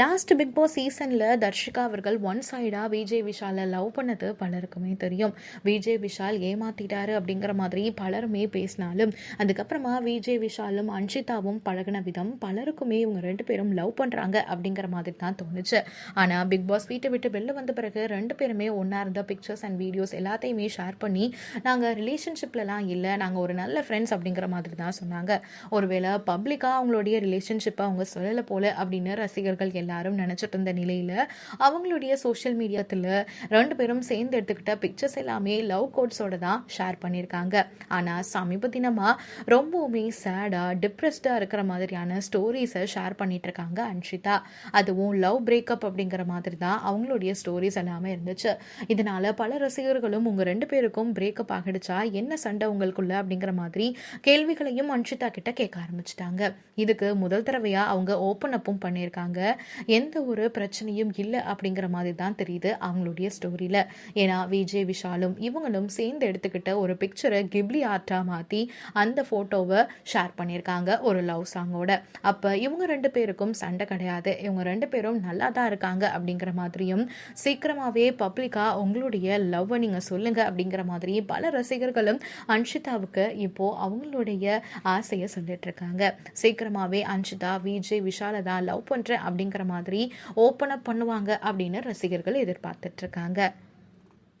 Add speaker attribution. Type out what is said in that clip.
Speaker 1: Last big pass சீசனில் தர்ஷிகா அவர்கள் one சைடாக விஜய் விஷாலை லவ் பண்ணது பலருக்குமே தெரியும். விஜய் விஷால் ஏமாத்திட்டாரு அப்படிங்கிற மாதிரி பலருமே பேசினாலும் அதுக்கப்புறமா விஜய் விஷாலும் அன்ஷிதாவும் பழகின விதம் பலருக்குமே இவங்க ரெண்டு பேரும் லவ் பண்ணுறாங்க அப்படிங்கிற மாதிரி தான் தோணுச்சு. ஆனால் பிக் பாஸ் வீட்டை விட்டு வெளில வந்த பிறகு ரெண்டு பேருமே ஒன்றா இருந்த பிக்சர்ஸ் அண்ட் வீடியோஸ் எல்லாத்தையுமே ஷேர் பண்ணி நாங்கள் ரிலேஷன்ஷிப்லலாம் இல்லை நாங்கள் ஒரு நல்ல ஃப்ரெண்ட்ஸ் அப்படிங்கிற மாதிரி தான் சொன்னாங்க. ஒருவேளை பப்ளிக்காக அவங்களுடைய ரிலேஷன்ஷிப்பை அவங்க சொல்லலை போல அப்படின்னு ரசிகர்கள் எல்லாரும் நினச்சிட்டு இருந்த நிலையில் அவங்களுடைய சோஷியல் மீடியாத்தில் ரெண்டு பேரும் சேர்ந்து எடுத்துக்கிட்ட பிக்சர்ஸ் எல்லாமே லவ் கோட்ஸோட தான் ஷேர் பண்ணியிருக்காங்க. ஆனால் சமீப தினமாக ரொம்பவுமே சேடாக டிப்ரெஸ்டாக இருக்கிற மாதிரியான ஸ்டோரிஸை ஷேர் பண்ணிட்டு இருக்காங்க அன்ஷிதா. அதுவும் லவ் பிரேக்கப் அப்படிங்கிற மாதிரி தான் அவங்களுடைய ஸ்டோரிஸ் எல்லாமே இருந்துச்சு. இதனால் பல ரசிகர்களும் உங்கள் ரெண்டு பேருக்கும் பிரேக்கப் ஆகிடுச்சா என்ன சண்டை உங்களுக்குள்ள அப்படிங்கிற மாதிரி கேள்விகளையும் அன்ஷிதா கிட்ட கேட்க ஆரம்பிச்சிட்டாங்க. இதுக்கு முதல் தடவையாக அவங்க ஓப்பன் அப்பும் பண்ணியிருக்காங்க. எந்த ஒரு பிரச்சனையும் இல்லை அப்படிங்கிற மாதிரி தான் தெரியுது அவங்களுடைய ஸ்டோரியில் ஏன்னா விஜய் விஷாலும் இவங்களும் சேர்ந்து எடுத்துக்கிட்ட ஒரு பிக்சரை கிப்லி ஆர்ட்டாக மாற்றி அந்த ஃபோட்டோவை ஷேர் பண்ணியிருக்காங்க ஒரு லவ் சாங்கோட அப்போ இவங்க ரெண்டு பேருக்கும் சண்டை கிடையாது. இவங்க ரெண்டு பேரும் நல்லா தான் இருக்காங்க அப்படிங்கிற மாதிரியும் சீக்கிரமாகவே பப்ளிக்காக உங்களுடைய லவ்வை நீங்கள் சொல்லுங்கள் அப்படிங்கிற மாதிரி பல ரசிகர்களும் அன்ஷிதாவுக்கு இப்போது அவங்களுடைய ஆசையை சொல்லிட்டு இருக்காங்க. சீக்கிரமாகவே அன்ஷிதா விஜய் விஷாலை தான் லவ் பண்ணுறேன் அப்படிங்கிற மாதிரி ஓப்பன் அப் பண்ணுவாங்க அப்படின்னு ரசிகர்கள் எதிர்பார்த்துட்டு இருக்காங்க.